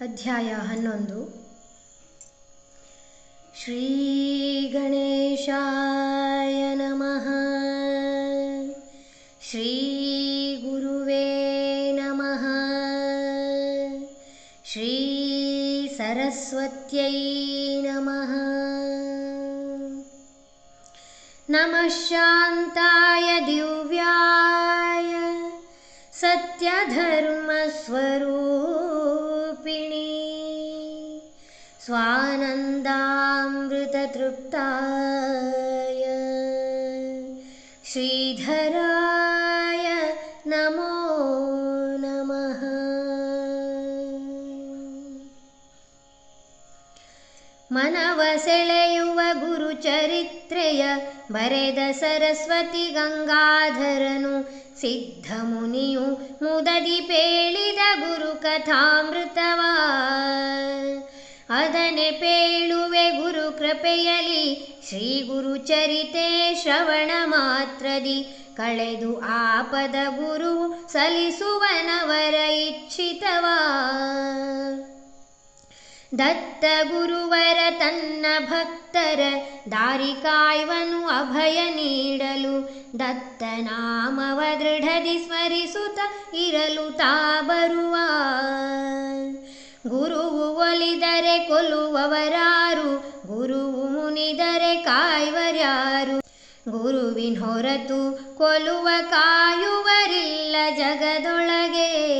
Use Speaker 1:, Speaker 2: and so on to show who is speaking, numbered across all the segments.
Speaker 1: ಅಧ್ಯಾಯ ಹನ್ನೊಂದು ಶ್ರೀ ಗಣೇಶಾಯ ನಮಃ ಶ್ರೀ ಗುರುವೇ ನಮಃ ಶ್ರೀ ಸರಸ್ವತ್ಯೈ ನಮಃ ನಮಃ स्वानन्दामृततृप्ताय श्रीधराय नमो नमः ಮನವ ಸೆಳೆಯುವ ಗುರುಚರಿತ್ರೆಯ ಬರೆದ ಸರಸ್ವತಿ ಗಂಗಾಧರನು ಸಿದ್ಧ ಮುನಿಯು ಮುದದಿ ಪೇಳಿದ ಗುರು ಕಥಾಮೃತವ ಅದನೆ ಪೇಳುವೆ ಗುರು ಕೃಪೆಯಲಿ ಶ್ರೀ ಗುರು ಚರಿತೆ ಶ್ರವಣ ಮಾತ್ರದಿ. ಕಳೆದು ಆಪದ ಗುರು ಸಲಿಸುವನವರ ಇಚ್ಛಿತವಾ. ದತ್ತ ಗುರುವರ ತನ್ನ ಭಕ್ತರ ದಾರಿ ಕಾಯ್ವನು ಅಭಯ ನೀಡಲು. ದತ್ತ ನಾಮವ ದೃಢದಿ ಸ್ಮರಿಸುತ್ತ ಇರಲು ತಾ ಬರುವ ಗುರುವು ಒಲಿದರೆ ಕೊಲ್ಲುವವರಾರು, ಗುರುವು ಮುನಿದರೆ ಕಾಯ್ವರ್ಯಾರು. ಗುರುವಿನ ಹೊರತು ಕೊಲ್ಲುವ ಕಾಯುವರಿಲ್ಲ ಜಗದೊಳಗೆ.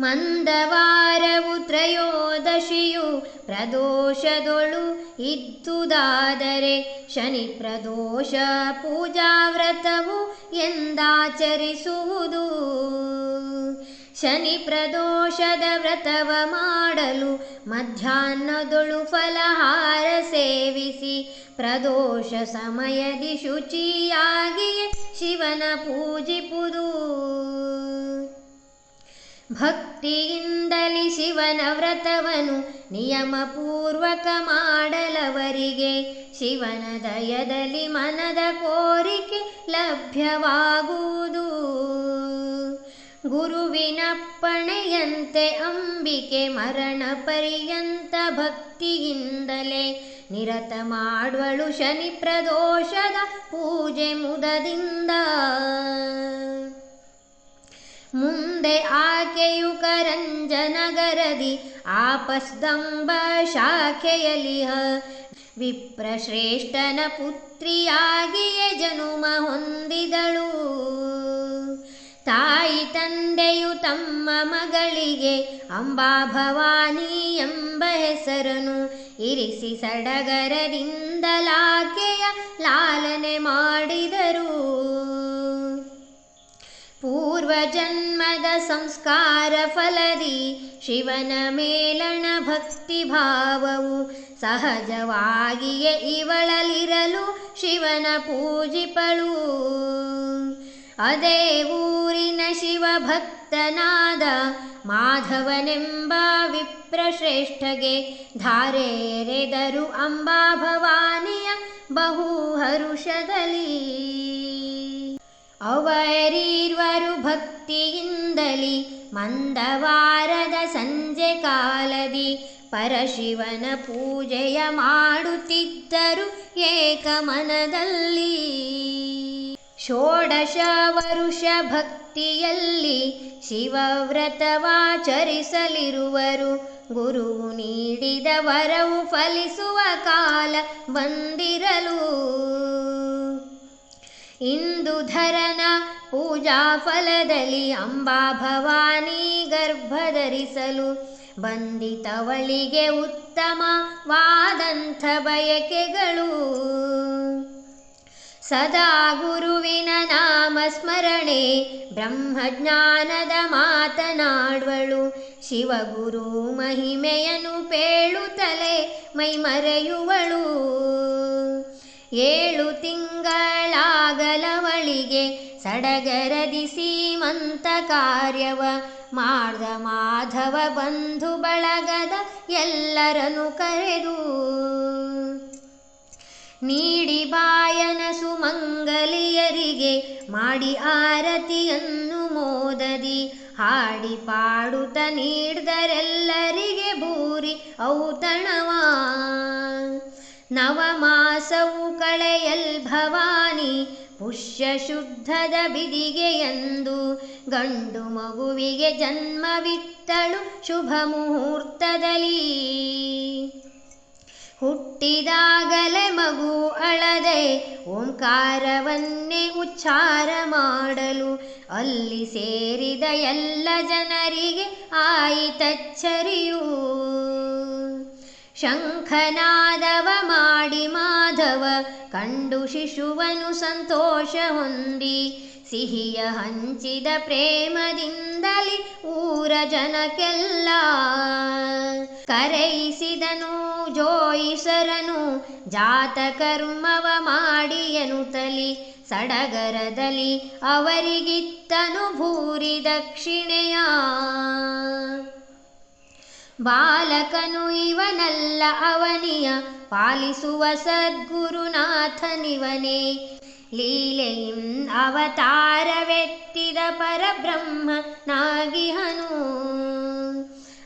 Speaker 1: ಮಂದವಾರವು ತ್ರಯೋದಶಿಯು ಪ್ರದೋಷದೊಳು ಇದ್ದುದಾದರೆ ಶನಿ ಪ್ರದೋಷ ಪೂಜಾ ವ್ರತವು ಎಂದಾಚರಿಸುವುದು. ಶನಿ ಪ್ರದೋಷದ ವ್ರತವ ಮಾಡಲು ಮಧ್ಯಾಹ್ನದೊಳು ಫಲಹಾರ ಸೇವಿಸಿ ಪ್ರದೋಷ ಸಮಯದಿ ಶುಚಿಯಾಗಿಯೇ ಶಿವನ ಪೂಜಿಪುದು. ಭಕ್ತಿಯಿಂದಲಿ ಶಿವನ ವ್ರತವನು ನಿಯಮಪೂರ್ವಕ ಮಾಡಲವರಿಗೆ ಶಿವನ ದಯದಲ್ಲಿ ಮನದ ಕೋರಿಕೆ ಲಭ್ಯವಾಗುವುದು. ಗುರುವಿನಪ್ಪಣೆಯಂತೆ ಅಂಬಿಕೆ ಮರಣ ಪರ್ಯಂತ ಭಕ್ತಿಯಿಂದಲೇ ನಿರತ ಮಾಡುವಳು ಶನಿ ಪ್ರದೋಷದ ಪೂಜೆ ಮುದದಿಂದ. ಮುಂದೆ ಆಕೆಯು ಕರಂಜನಗರದಿ ಆಪಸ್ದಂಬ ಶಾಖೆಯಲಿಹ ವಿಪ್ರಶ್ರೇಷ್ಠನ ಪುತ್ರಿಯಾಗಿಯೇ ಜನುಮ ಹೊಂದಿದಳು. ತಾಯಿ ತಂದೆಯು ತಮ್ಮ ಮಗಳಿಗೆ ಅಂಬಾ ಭವಾನಿ ಎಂಬ ಹೆಸರನು ಇರಿಸಿ ಸಡಗರದಿಂದಲಾಕೆಯ ಲಾಲನೆ ಮಾಡಿದರು. ಪೂರ್ವಜನ್ಮದ ಸಂಸ್ಕಾರ ಫಲದಿ ಶಿವನ ಮೇಲಣ ಭಕ್ತಿ ಭಾವವು ಸಹಜವಾಗಿಯೇ ಇವಳಲಿರಲು ಶಿವನ ಪೂಜಿಪಳು. ಅದೇ ಊರಿನ ಶಿವ ಭಕ್ತನಾದ ಮಾಧವನೆಂಬ ವಿಪ್ರಶ್ರೇಷ್ಠಗೆ ಧಾರೆರೆದರು ಅಂಬಾಭವಾನಿಯ ಬಹು ಹರುಷದಲ್ಲಿ ಅವರೀರ್ವರು ಭಕ್ತಿಯಿಂದಲಿ ಮಂದವಾರದ ಸಂಜೆ ಕಾಲದಿ ಪರಶಿವನ ಪೂಜೆಯ ಮಾಡುತ್ತಿದ್ದರು ಏಕಮನದಲ್ಲಿ. ಷೋಡಶ ವರುಷ ಭಕ್ತಿಯಲ್ಲಿ ಶಿವವ್ರತವಾಚರಿಸಲಿರುವರು. ಗುರುವು ನೀಡಿದ ವರವು ಫಲಿಸುವ ಕಾಲ ಬಂದಿರಲು. ಇಂದುಧರನ ಪೂಜಾ ಫಲದಲ್ಲಿ ಅಂಬಾಭವಾನಿ ಗರ್ಭಧರಿಸಲು. ಬಂದಿತವಳಿಗೆ ಉತ್ತಮವಾದಂಥ ಬಯಕೆಗಳು. ಸದಾ ಗುರುವಿನ ನಾಮ ಸ್ಮರಣೆ ಬ್ರಹ್ಮಜ್ಞಾನದ ಮಾತನಾಡುವಳು. ಶಿವಗುರು ಮಹಿಮೆಯನು ಪೇಳುತ್ತಲೇ ಮೈಮರೆಯುವಳು. ಏಳು ತಿಂಗಳಾಗಲವಳಿಗೆ ಸಡಗರದಿ ಸೀಮಂತ ಕಾರ್ಯವ ಮಾಡ್ದ ಮಾಧವ ಬಂಧು ಬಳಗದ ಎಲ್ಲರನ್ನು ಕರೆದು ನೀಡಿ ಬಾಯನ ಸುಮಂಗಲಿಯರಿಗೆ ಮಾಡಿ ಆರತಿಯನ್ನು ಮೋದದಿ. ಹಾಡಿ ಪಾಡುತ್ತ ನೀಡ್ದರೆಲ್ಲರಿಗೆ ಭೂರಿ ಔತಣವ. ನವಮಾಸವು ಕಳೆಯಲ್ ಭವಾನಿ, ಪುಷ್ಯ ಶುದ್ಧದ ಬಿದಿಗೆಯಂದು ಗಂಡು ಮಗುವಿಗೆ ಜನ್ಮವಿತ್ತಳು ಶುಭ ಮುಹೂರ್ತದಲ್ಲಿ. ಹುಟ್ಟಿದಾಗಲೇ ಮಗು ಅಳದೆ ಓಂಕಾರವನ್ನೇ ಉಚ್ಚಾರ ಮಾಡಲು. ಅಲ್ಲಿ ಸೇರಿದ ಎಲ್ಲ ಜನರಿಗೆ ಆಯಿತಚ್ಚರಿಯೂ. ಶಂಖನಾದವ ಮಾಡಿ ಮಾಧವ, ಕಂಡು ಶಿಶುವನು ಸಂತೋಷ ಹೊಂದಿ. ಸಿಹಿಯ ಹಂಚಿದ ಪ್ರೇಮದಿಂದಲಿ ಊರ ಜನಕ್ಕೆಲ್ಲ ಕರೆಯಿಸಿದನು, ಜೋಯಿಸರನು ಜಾತ ಕರ್ಮವ ತಲಿ ಸಡಗರದಲಿ ಸಡಗರದಲ್ಲಿ ಅವರಿಗಿತ್ತನು ಭೂರಿ ದಕ್ಷಿಣೆಯ. ಬಾಲಕನು ಇವನಲ್ಲ ಅವನಿಯ, ಪಾಲಿಸುವ ಸದ್ಗುರುನಾಥನಿವನೇ. ಅವತಾರವೆತ್ತಿದ ಪರಬ್ರಹ್ಮ ನಾಗಿಹನು.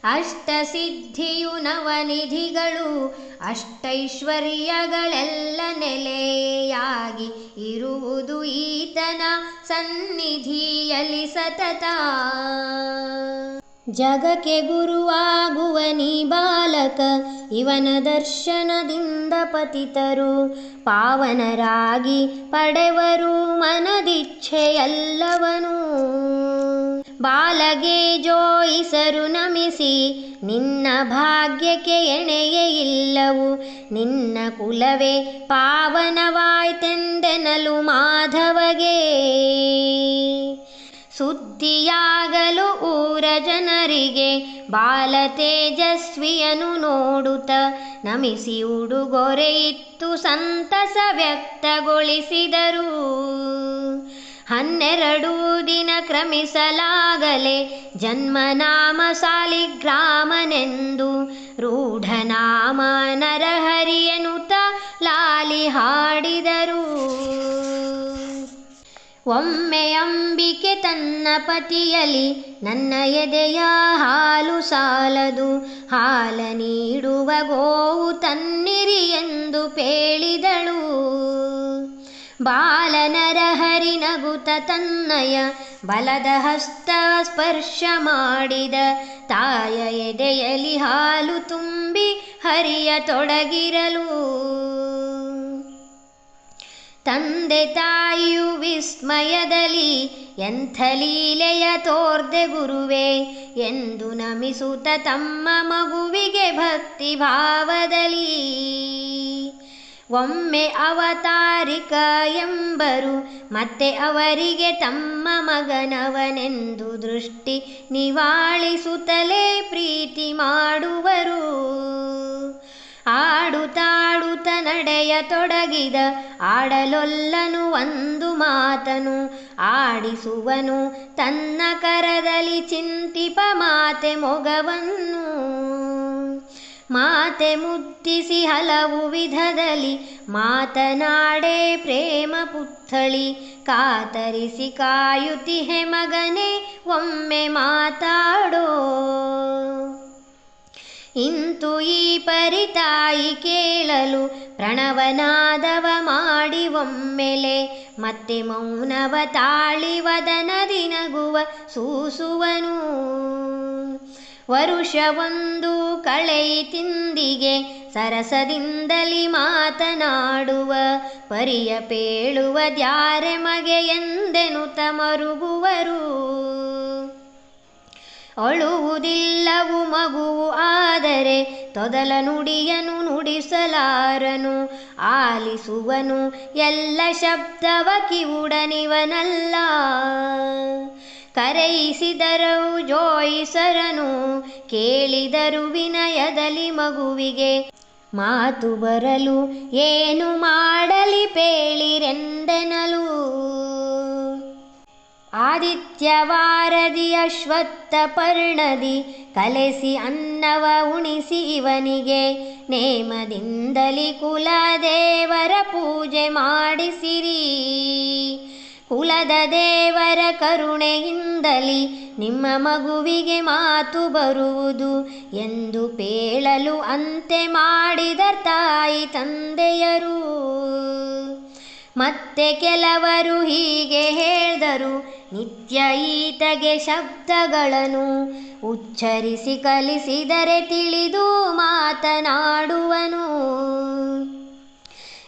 Speaker 1: ಅಷ್ಟಸಿದ್ಧಿಯು ನವನಿಧಿಗಳು ಅಷ್ಟೈಶ್ವರ್ಯಗಳೆಲ್ಲ ನೆಲೆಯಾಗಿ ಇರುವುದು ಈತನ ಸನ್ನಿಧಿಯಲ್ಲಿ ಸತತ. ಜಗಕ್ಕೆ ಗುರುವಾಗುವ ನೀ ಬಾಲಕ, ಇವನ ದರ್ಶನದಿಂದ ಪತಿತರು. ಪಾವನರಾಗಿ ಪಡೆವರು ಮನದಿಚ್ಛೆಯಲ್ಲವನು. ಬಾಲಗೆ ಜೋಯಿಸರು ನಮಿಸಿ, ನಿನ್ನ ಭಾಗ್ಯಕ್ಕೆ ಎಣೆಯೇ ಇಲ್ಲವು. ನಿನ್ನ ಕುಲವೇ ಪಾವನವಾಯ್ತೆಂದೆನಲು ಮಾಧವಗೆ. ಸುದ್ದಿಯಾಗಲು ಊರ ಜನರಿಗೆ ಬಾಲ ತೇಜಸ್ವಿಯನು ನೋಡುತ್ತ ನಮಿಸಿ ಉಡುಗೊರೆಯಿತ್ತು ಸಂತಸ ವ್ಯಕ್ತಗೊಳಿಸಿದರು. ಹನ್ನೆರಡು ದಿನ ಕ್ರಮಿಸಲಾಗಲೇ ಜನ್ಮನಾಮ ಸಾಲಿಗ್ರಾಮನೆಂದು ರೂಢನಾಮ ನರಹರಿಯನುತ ಲಾಲಿ ಹಾಡಿದರು. ಒಮ್ಮೆ ಅಂಬಿಕೆ ತನ್ನ ಪತಿಯಲಿ ನನ್ನ ಎದೆಯ ಹಾಲು ಸಾಲದು. ಹಾಲ ನೀಡುವ ಗೋವು ತನ್ನಿರಿ ಎಂದು ಪೇಳಿದಳು. ಬಾಲನರಹರಿನ ನಗುತ ತನ್ನಯ ಬಲದ ಹಸ್ತ ಸ್ಪರ್ಶ ಮಾಡಿದ. ತಾಯ ಎದೆಯಲಿ ಹಾಲು ತುಂಬಿ ಹರಿಯ ತೊಡಗಿರಲು. ತಂದೆ ತಾಯಿಯು ವಿಸ್ಮಯದಲ್ಲಿ ಎಂಥ ಲೀಲೆಯ ತೋರ್ದೆ ಗುರುವೆ ಎಂದು ನಮಿಸುತ್ತ ತಮ್ಮ ಮಗುವಿಗೆ ಭಕ್ತಿ ಭಾವದಲ್ಲಿ. ಒಮ್ಮೆ ಅವತಾರಿಕ ಎಂಬರು ಮತ್ತೆ ಅವರಿಗೆ ತಮ್ಮ ಮಗನವನೆಂದು ದೃಷ್ಟಿ ನಿವಾಳಿಸುತ್ತಲೇ ಪ್ರೀತಿ ಮಾಡುವರು. ನಡೆಯ ತೊಡಗಿದ ಆಡಲೊಲ್ಲನು ಒಂದು ಮಾತನು, ಆಡಿಸುವನು ತನ್ನ ಕರದಲ್ಲಿ ಚಿಂತಿಪ ಮಾತೆ ಮೊಗವನ್ನು. ಮಾತೆ ಮುದ್ದಿಸಿ ಹಲವು ವಿಧದಲ್ಲಿ ಮಾತನಾಡೆ ಪ್ರೇಮ ಪುತ್ಥಳಿ, ಕಾತರಿಸಿ ಕಾಯುತಿಹೆ ಮಗನೇ, ಒಮ್ಮೆ ಮಾತಾಡೋ. ಇಂತು ಈ ಪರಿತಾಯಿ ಕೇಳಲು ಪ್ರಣವನಾದವ ಮಾಡಿ ಒಮ್ಮೆಲೆ ಮತ್ತೆ ಮೌನವ ತಾಳಿ ವದನದಿ ನಗುವ ಸೂಸುವನು. ವರುಷವೊಂದು ಕಳೆಯಿತಿಂದಿಗೆ ಸರಸದಿಂದಲಿ ಮಾತನಾಡುವ, ಪರಿಯ ಪೇಳುವ ದ್ಯಾರೆ ಮಗೆ ಎಂದೆನು ಮರುಗುವರು. ಅಳುವುದಿಲ್ಲವು ಮಗುವು ಆದರೆ ತೊದಲ ನುಡಿಯನು ನುಡಿಸಲಾರನು, ಆಲಿಸುವನು ಎಲ್ಲ ಶಬ್ದವ ಕಿವುಡನಿವನಲ್ಲ. ಕರೆಯಿಸಿದರು ಜೋಯಿಸರನು, ಕೇಳಿದರು ವಿನಯದಲ್ಲಿ ಮಗುವಿಗೆ, ಮಾತು ಬರಲು ಏನು ಮಾಡಲಿ ಪೇಳಿರೆಂದೆನಲು. ಆದಿತ್ಯವಾರದಿ ಅಶ್ವತ್ಥ ಪರ್ಣದಿ ಕಲೆಸಿ ಅನ್ನವ ಉಣಿಸಿ ಇವನಿಗೆ. ನೇಮದಿಂದಲಿ ಕುಲದೇವರ ಪೂಜೆ ಮಾಡಿಸಿರಿ. ಕುಲದ ದೇವರ ಕರುಣೆಯಿಂದಲಿ ನಿಮ್ಮ ಮಗುವಿಗೆ ಮಾತು ಬರುವುದು ಎಂದು ಪೇಳಲು ಅಂತೆ ಮಾಡಿದ ತಾಯಿ ತಂದೆಯರು. ಮತ್ತೆ ಕೆಲವರು ಹೀಗೆ ಹೇಳಿದರು, ನಿತ್ಯ ಈತಗೆ ಶಬ್ದಗಳನ್ನು ಉಚ್ಚರಿಸಿ ಕಲಿಸಿದರೆ ತಿಳಿದು ಮಾತನಾಡುವನು.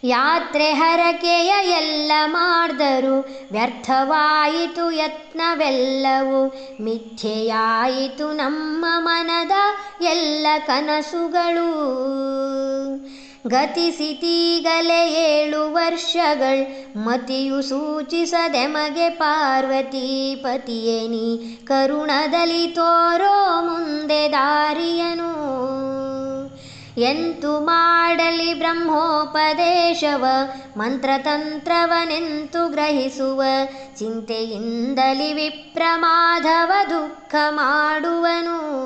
Speaker 1: ಯಾತ್ರೆ ಹರಕೆಯ ಎಲ್ಲ ಮಾಡಿದರು, ವ್ಯರ್ಥವಾಯಿತು ಯತ್ನವೆಲ್ಲವೂ, ಮಿಥ್ಯೆಯಾಯಿತು ನಮ್ಮ ಮನದ ಎಲ್ಲ ಕನಸುಗಳು. ಗತಿಸಿತೀಗಲೇ ಏಳು ವರ್ಷಗಳು, ಮತಿಯು ಸೂಚಿಸದೆಮಗೆ ಪಾರ್ವತಿ ಪತಿಯೇ ನೀ, ಕರುಣದಲ್ಲಿ ತೋರೋ ಮುಂದೆ ದಾರಿಯನು. ಎಂತು ಮಾಡಲಿ ಬ್ರಹ್ಮೋಪದೇಶವ, ಮಂತ್ರತಂತ್ರವನೆಂತು ಗ್ರಹಿಸುವ, ಚಿಂತೆಯಿಂದಲಿ ವಿಪ್ರಮಾಧವ ದುಃಖ ಮಾಡುವನು.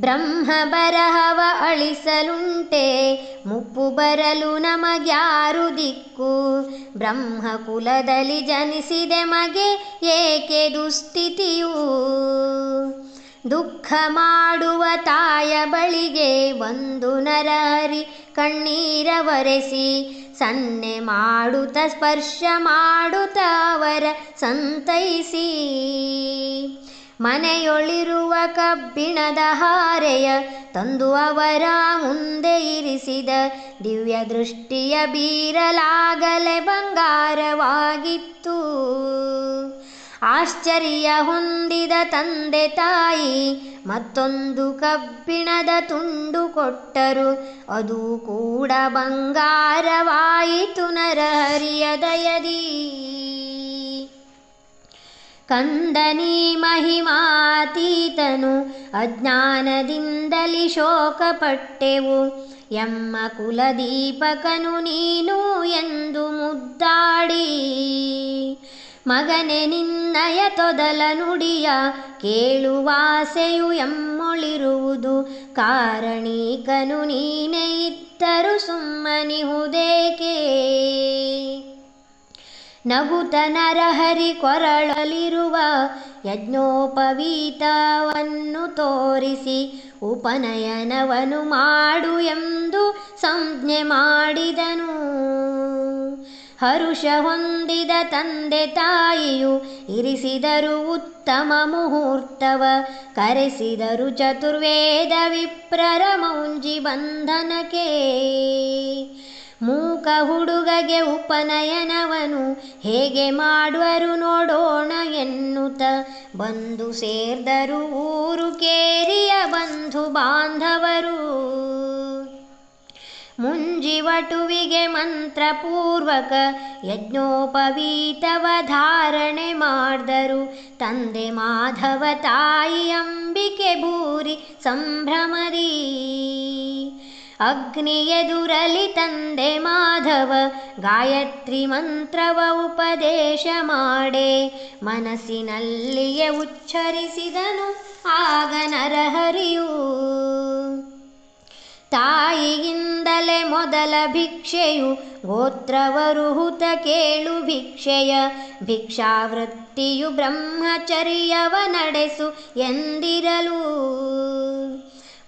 Speaker 1: ಬ್ರಹ್ಮ ಬರಹವ ಅಳಿಸಲುಂಟೆ, ಮುಪ್ಪು ಬರಲು ನಮಗ್ಯಾರು ದಿಕ್ಕು. ಬ್ರಹ್ಮ ಕುಲದಲ್ಲಿ ಜನಿಸಿದೆ ಮಗೆ, ಏಕೆ ದುಸ್ಥಿತಿಯು? ದುಃಖ ಮಾಡುವ ತಾಯ ಬಳಿಗೆ ಒಂದು ನರಹರಿ ಕಣ್ಣೀರ ಒರೆಸಿ ಸನ್ನೆ ಮಾಡುತ್ತ ಸ್ಪರ್ಶ ಮಾಡುತ್ತ ಅವರ ಸಂತೈಸಿ. ಮನೆಯೊಳಿರುವ ಕಬ್ಬಿಣದ ಹಾರೆಯ ತಂದು ಅವರ ಮುಂದೆ ಇರಿಸಿದ ದಿವ್ಯ ದೃಷ್ಟಿಯ ಬೀರಲಾಗಲೆ ಬಂಗಾರವಾಗಿತ್ತು. ಆಶ್ಚರ್ಯ ಹೊಂದಿದ ತಂದೆ ತಾಯಿ ಮತ್ತೊಂದು ಕಬ್ಬಿಣದ ತುಂಡು ಕೊಟ್ಟರು. ಅದು ಕೂಡ ಬಂಗಾರವಾಯಿತು ನರಹರಿಯ ದಯದಿ. ಕಂದನಿ ಮಹಿಮಾತೀತನು, ಅಜ್ಞಾನದಿಂದಲಿ ಶೋಕಪಟ್ಟೆವು. ಎಮ್ಮ ಕುಲದೀಪಕನು ನೀನು ಎಂದು ಮುದ್ದಾಡಿ, ಮಗನೆ ನಿನ್ನಯ ತೊದಲ ನುಡಿಯ ಕೇಳುವಾಸೆಯು ಎಮ್ಮೊಳಿರುವುದು. ಕಾರಣೀಕನು ನೀನೇ ಇದ್ದರು ಸುಮ್ಮನಿಹುದೇಕೆ? ನಗುತ ನರಹರಿ ಕೊರಳಲಿರುವ ಯಜ್ಞೋಪವೀತವನ್ನು ತೋರಿಸಿ ಉಪನಯನವನು ಮಾಡು ಎಂದು ಸಂಜ್ಞೆ ಮಾಡಿದನು. ಹರುಷ ಹೊಂದಿದ ತಂದೆ ತಾಯಿಯು ಇರಿಸಿದರು ಉತ್ತಮ ಮುಹೂರ್ತವ, ಕರೆಸಿದರು ಚತುರ್ವೇದ ವಿಪ್ರರ ಮೌಂಜಿ ಬಂಧನಕ್ಕೆ. ಮೂಕ ಹುಡುಗಗೆ ಉಪನಯನವನು. ಹೇಗೆ ಮಾಡುವರು ನೋಡೋಣ ಎನ್ನುತ್ತ ಬಂದು ಸೇರ್ದರು ಊರು ಕೇರಿಯ ಬಂಧು ಬಾಂಧವರು. ಮುಂಜಿವಟುವಿಗೆ ಮಂತ್ರಪೂರ್ವಕ ಯಜ್ಞೋಪವೀತವ ಧಾರಣೆ ಮಾಡಿದರು. ತಂದೆ ಮಾಧವ ತಾಯಿ ಅಂಬಿಕೆ ಭೂರಿ ಸಂಭ್ರಮದಿ ಅಗ್ನಿ ಎದುರಲಿ ತಂದೆ ಮಾಧವ, ಗಾಯತ್ರಿ ಮಂತ್ರವ ಉಪದೇಶ ಮಾಡೆ. ಮನಸ್ಸಿನಲ್ಲಿಯೇ ಉಚ್ಚರಿಸಿದನು ಆಗ ನರಹರಿಯು. ತಾಯಿಯಿಂದಲೇ ಮೊದಲ ಭಿಕ್ಷೆಯು ಗೋತ್ರವರುಹುತ ಕೇಳು ಭಿಕ್ಷೆಯ. ಭಿಕ್ಷಾವೃತ್ತಿಯು ಬ್ರಹ್ಮಚರ್ಯವ ನಡೆಸು ಎಂದಿರಲು.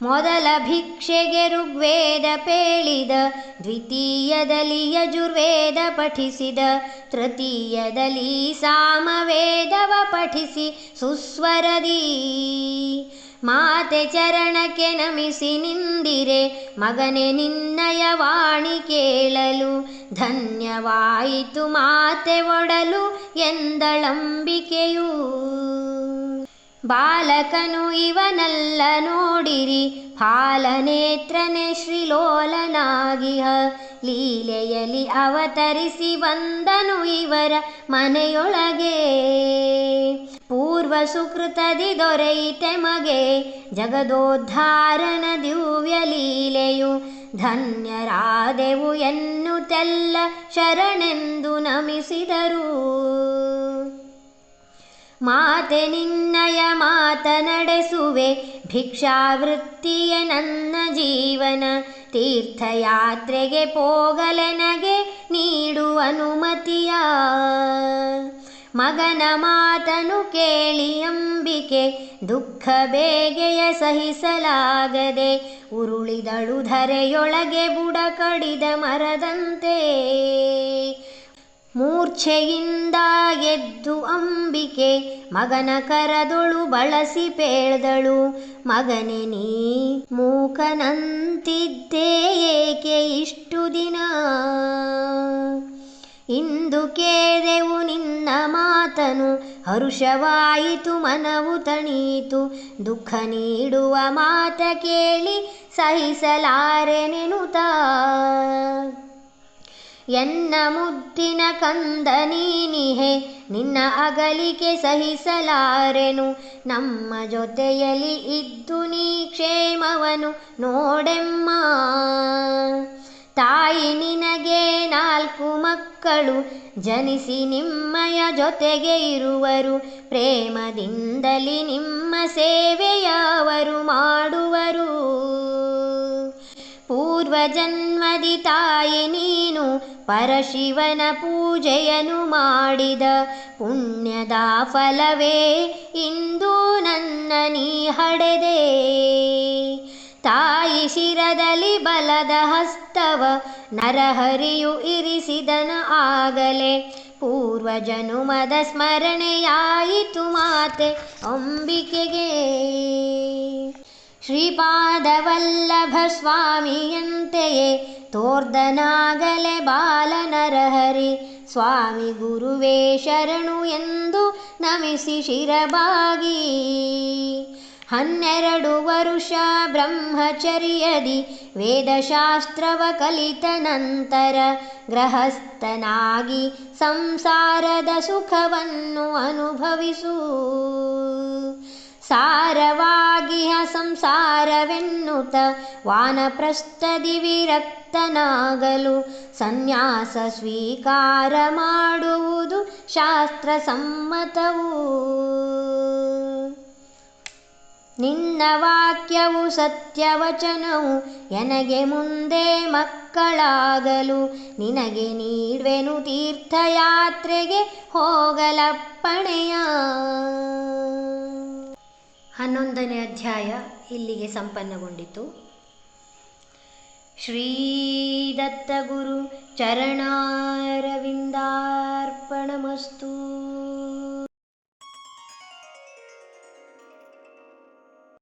Speaker 1: ಮೊದಲ ಭಿಕ್ಷೆಗೆ ಋಗ್ವೇದ ಪೇಳಿದ, ದ್ವಿತೀಯದಲ್ಲಿ ಯಜುರ್ವೇದ ಪಠಿಸಿದ, ತೃತೀಯದಲ್ಲಿ ಸಾಮವೇದವ ಪಠಿಸಿ, ಸುಸ್ವರದಿ ಮಾತೆ ಚರಣಕ್ಕೆ ನಮಿಸಿ ನಿಂದಿರೆ, ಮಗನೆ ನಿನ್ನಯ ವಾಣಿ ಕೇಳಲು, ಧನ್ಯವಾಯಿತು ಮಾತೆ ಒಡಲು ಎಂದಳಂಬಿಕೆಯು ಬಾಲಕನು ಇವನಲ್ಲ ನೋಡಿರಿ. ಫಾಲನೇತ್ರನೆ ಶ್ರೀಲೋಲನಾಗಿಹ. ಲೀಲೆಯಲಿ ಅವತರಿಸಿ ಬಂದನು ಇವರ ಮನೆಯೊಳಗೆ. ಪೂರ್ವ ಸುಕೃತದಿ ದೊರೆಯಿತೆ ಮಗೆ. ಜಗದೋದ್ಧಾರನ ದಿವ್ಯ ಲೀಲೆಯು ಧನ್ಯರಾದೆವು ಎನ್ನುತ್ತೆಲ್ಲ ಶರಣೆಂದು ನಮಿಸಿದರು. ಮಾತೆ ನಿನ್ನಯ ಮಾತನಡೆಸುವೆ ಭಿಕ್ಷಾವೃತ್ತಿಯ ನನ್ನ ಜೀವನ. ತೀರ್ಥಯಾತ್ರೆಗೆ ಪೋಗಲೆನಗೆ ನೀಡು ಅನುಮತಿಯ. ಮಗನ ಮಾತನು ಕೇಳಿ ಅಂಬಿಕೆ, ದುಃಖ ಬೇಗೆಯ ಸಹಿಸಲಾಗದೆ, ಉರುಳಿದಳು ಧರೆಯೊಳಗೆ ಬುಡ ಕಡಿದ ಮರದಂತೆ. ಮೂರ್ಛೆಯಿಂದ ಎದ್ದು ಅಂಬಿಕೆ, ಮಗನ ಕರದೊಳು ಬಳಸಿ ಪೇಳ್ದಳು. ಮಗನೆ ನೀ ಮೂಕನಂತಿದ್ದೇ ಏಕೆ ಇಷ್ಟು ದಿನ? ಇಂದು ಕೇದೆವು ನಿನ್ನ ಮಾತನು, ಹರುಷವಾಯಿತು ಮನವು ತಣೀತು ದುಃಖ ನೀಡುವ ಮಾತ ಕೇಳಿ ಸಹಿಸಲಾರೆನೆನುತಾ. ಎನ್ನ ಮುದ್ದಿನ ಕಂದ ನೀನಿಹೆ ನಿನ್ನ ಅಗಲಿಕೆ ಸಹಿಸಲಾರೆನು. ನಮ್ಮ ಜೊತೆಯಲ್ಲಿ ಇದ್ದು ನೀ ಕ್ಷೇಮವನು ನೋಡೆಮ್ಮ. ತಾಯಿ ನಿನಗೆ ನಾಲ್ಕು ಮಕ್ಕಳು, ಜನಿಸಿ ನಿಮ್ಮಯ ಜೊತೆಗೆ ಇರುವರು. ಪ್ರೇಮದಿಂದಲಿ ನಿಮ್ಮ ಸೇವೆಯವರು ಮಾಡುವರು. ಪೂರ್ವಜನ್ಮದಿ ತಾಯಿ ನೀನು ಪರಶಿವನ ಪೂಜೆಯನ್ನು ಮಾಡಿದ ಪುಣ್ಯದ ಫಲವೇ ಇಂದು ನನ್ನ ನೀ ಹಡೆದೆ. ತಾಯಿ ಶಿರದಲ್ಲಿ ಬಲದ ಹಸ್ತವ ನರಹರಿಯು ಇರಿಸಿದನ ಆಗಲೇ. ಪೂರ್ವಜನುಮದ ಸ್ಮರಣೆಯಾಯಿತು ಮಾತೆ, ಅಂಬಿಕೆಗೆ. ಶ್ರೀಪಾದವಲ್ಲಭ ಸ್ವಾಮಿಯಂತೆಯೇ ತೋರ್ದನಾಗಲೆ ಬಾಲನರಹರಿ ಸ್ವಾಮಿ ಗುರುವೇ ಶರಣು ಎಂದು ನಮಿಸಿ ಶಿರಬಾಗಿ ಹನ್ನೆರಡು ವರುಷ ಬ್ರಹ್ಮಚರ್ಯದಿ ವೇದಶಾಸ್ತ್ರವ ಕಲಿತ ನಂತರ ಗೃಹಸ್ಥನಾಗಿ ಸಂಸಾರದ ಸುಖವನ್ನು ಅನುಭವಿಸು ಸಾರವಾಗಿಹ ಸಂಸಾರವೆನ್ನುತ ವಾನಪ್ರಸ್ಥದಿ ವಿರಕ್ತನಾಗಲು ಸನ್ಯಾಸ ಸ್ವೀಕಾರ ಮಾಡುವುದು ಶಾಸ್ತ್ರ ಸಮ್ಮತವು ನಿನ್ನ ವಾಕ್ಯವು ಸತ್ಯವಚನವು, ಎನಗೆ ಮುಂದೆ ಮಕ್ಕಳಾಗಲು ನಿನಗೆ ನೀಡ್ವೆನು ತೀರ್ಥಯಾತ್ರೆಗೆ ಹೋಗಲಪ್ಪಣೆಯ. ಹನ್ನೊಂದನೇ ಅಧ್ಯಾಯ ಇಲ್ಲಿಗೆ ಸಂಪನ್ನಗೊಂಡಿತು. ಶ್ರೀ ಗುರು ಚರಣಾರವಿಂದಾರ್ಪಣಮಸ್ತು.